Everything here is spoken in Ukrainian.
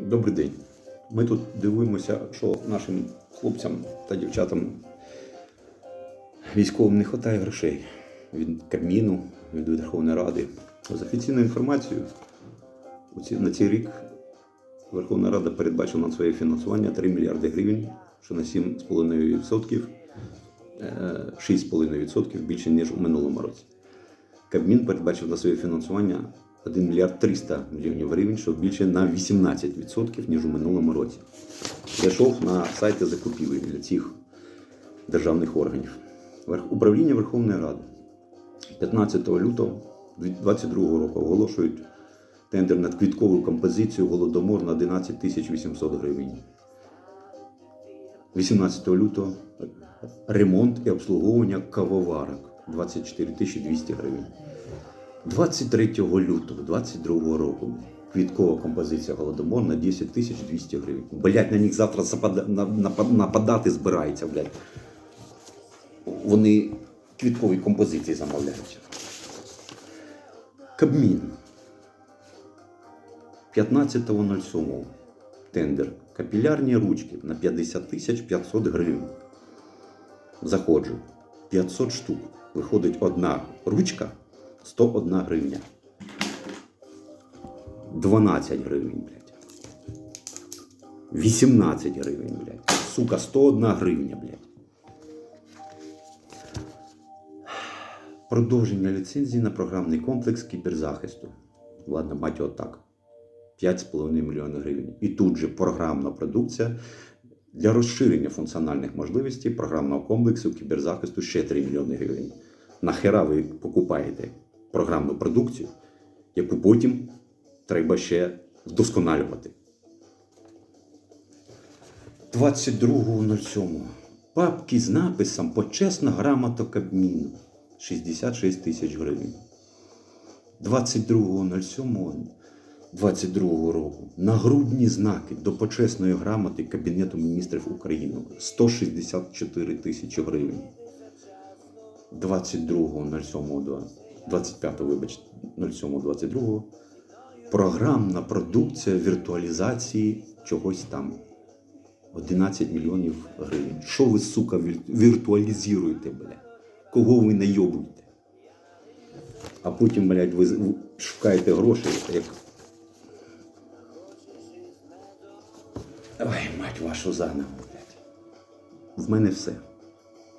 Добрий день. Ми тут дивуємося, що нашим хлопцям та дівчатам військовим не вистачає грошей від Кабміну, від Верховної Ради. За офіційною інформацією, на цей рік Верховна Рада передбачила на своє фінансування 3 мільярди гривень, що на 7,5%, е, 6,5% більше, ніж у минулому році. Кабмін передбачив на своє фінансування 1 мільярд 300 мільйонів гривень, що більше на 18%, ніж у минулому році. Зайшов на сайти закупівель для цих державних органів. Управління Верховної Ради 15 лютого 2022 року оголошують тендер на квіткову композицію Голодомор на 11 тисяч 800 гривень. 18 лютого ремонт і обслуговування кавоварок 24 тисячі 200 гривень. 23 лютого 22 року квіткова композиція Голодомор на 10 тисяч 200 гривень. Блять, на них завтра нападати збирається, блядь. Вони квіткові композиції замовляють. Кабмін. 15.07 тендер. Капілярні ручки на 50 тисяч 500 гривень. Заходжу. 500 штук. Виходить одна ручка 101 гривня. 12 гривень, блядь. 18 гривень, блядь. Сука, 101 гривня, блядь. Продовження ліцензії на програмний комплекс кіберзахисту. Ладно, мать його так. 5,5 мільйона гривень. І тут же програмна продукція для розширення функціональних можливостей програмного комплексу кіберзахисту ще 3 мільйони гривень. Нахера ви покупаєте програмну продукцію, яку потім треба ще вдосконалювати. 22.07. Папки з написом Почесна грамота Кабміну 66 тисяч гривень. 22.07 22 року нагрудні знаки до почесної грамоти Кабінету міністрів України 164 тисячі гривень. 22.07 25 вибачте, 07.22 програмна продукція віртуалізації чогось там. 11 мільйонів гривень. Що ви, сука, віртуалізуєте, бля? Кого ви найобуєте? А потім, блядь, ви шукаєте гроші, як. Ой, мать вашу заново, блядь. В мене все.